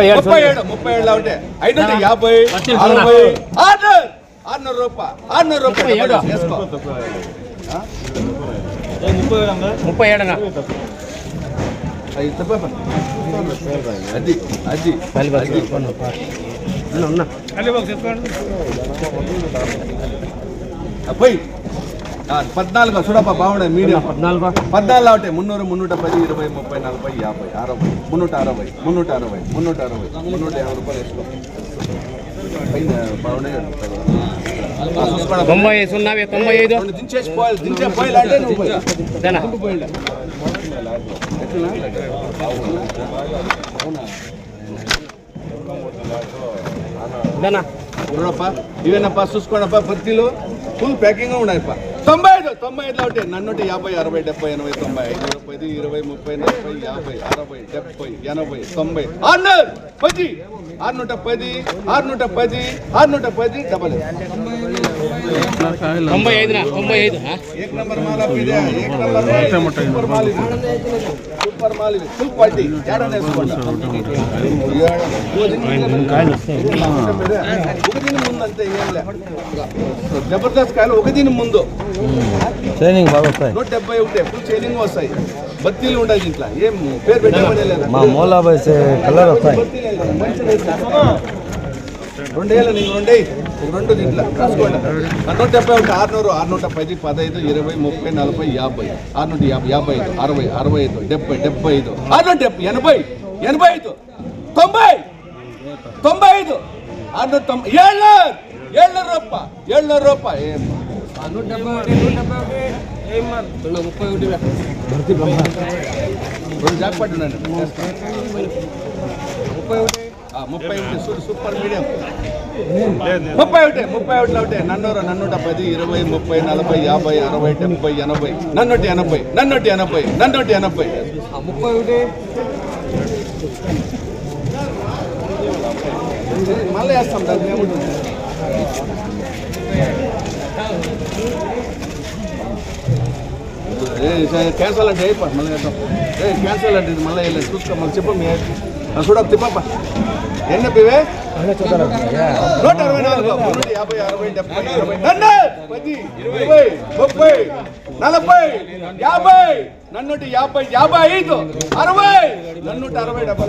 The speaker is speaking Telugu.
ముప్పై ఏడు ముప్పై ఏడు ముప్పై ఏడు ఒకటి ఐదు ఉంటే యాభై వచ్చింది అరవై ఆర్నూరు ఆర్నూరు రూపాయ ఆర్నూరు రూపాయలు ముప్పై ఏడు. వేసుకో ముప్పై ఏడనా అది తప్ప అది అది అది. ఆ, పోయి ఆ, పద్నాలుగు చూడప్ప బాగుండదు మీడియం. పద్నాలుగు? పద్నాలుగు ఒకటి మున్నూరు మున్నూట పది ఇరవై ముప్పై నలభై యాభై అరవై మున్నూట అరవై మున్నూట అరవై మున్నూట అరవై మున్నూట యాభై రూపాయలు వేసుకో. బాగున్నాయి. తొంభై సున్నా తొంభై ఐదు. దించేసి పోయాలి దించే నువ్వు ఇవేనప్ప పత్తిలు. ఫుల్ ప్యాకింగ్ ఉన్నాయప్ప తొంభై ఐదు తొంభై ఐదులో ఒకటి నన్నుంటి యాభై అరవై డెబ్బై ఎనభై తొంభై ఐదు పది ఇరవై ముప్పై నలభై యాభై అరవై డెబ్బై ఎనభై తొంభై ఆరున్నర పది ఆరునూట పది ఆరునూట పది ఆరునూట పది డబల్ తొంభై ఐదు జబర్దస్త్ కాయలు ఒక దీని ముందు ట్రైనింగ్ బాగా వస్తాయి నూట డెబ్బై ఒకటే ఫుల్ చైనింగ్ వస్తాయి బత్తీలు ఉండాలి దీంట్లో ఏం పేరు పెట్టాలి మా మూలాబాయ్ కలర్ వస్తాయి. రెండేళ్ళు నీకు రెండే రెండు దీంట్లో. రాసుకోండి. ఆ నూట డెబ్బై ఒకటి ఆరునూరు ఆరునూట పది పదహైదు ఇరవై ముప్పై నలభై యాభై. ఆరునూట యాభై యాభై ఐదు అరవై అరవై ఐదు డెబ్బై డెబ్బై ఐదు. ఆరునూట డెబ్బై ఎనభై ఎనభై ఐదు. తొంభై తొంభై ఐదు. ఆరునూట తొంభై ఏళ్ళు ఏళ్ళ రూప ఏళ్ళ రూప ఏం? రెండు జాక్ పట్టున్నాను ముప్పై ఒకటి సూపర్ సూపర్ మీడియం. ముప్పై ఒకటి ముప్పై ఒకటి ఒకటి నన్నూరు నన్నూట పది ఇరవై ముప్పై నలభై యాభై అరవై డెబ్బై ఎనభై. నన్నూటి ఎనభై నన్నూటి ఎనభై నన్నూటి ఎనభై. ముప్పై ఒకటి? మళ్ళీ వేస్తాం దాన్ని ఏముంటుంది క్యాన్సల్ అంటే అయిపో మళ్ళీ వేద్దాం. క్యాన్సల్ అంటే ఇది మళ్ళీ వెళ్ళండి చూసుకో మళ్ళీ చెప్పు మీ చూడప్ప తిప్పప్ప ఎన్ని పివే? నూట అరవై నాలుగు. నూట యాభై అరవై డెబ్బై ఇరవై నన్ను పది ఇరవై ముప్పై నలభై యాభై నన్నుటి యాభై యాభై ఐదు అరవై నన్నుటి అరవై డెబ్బై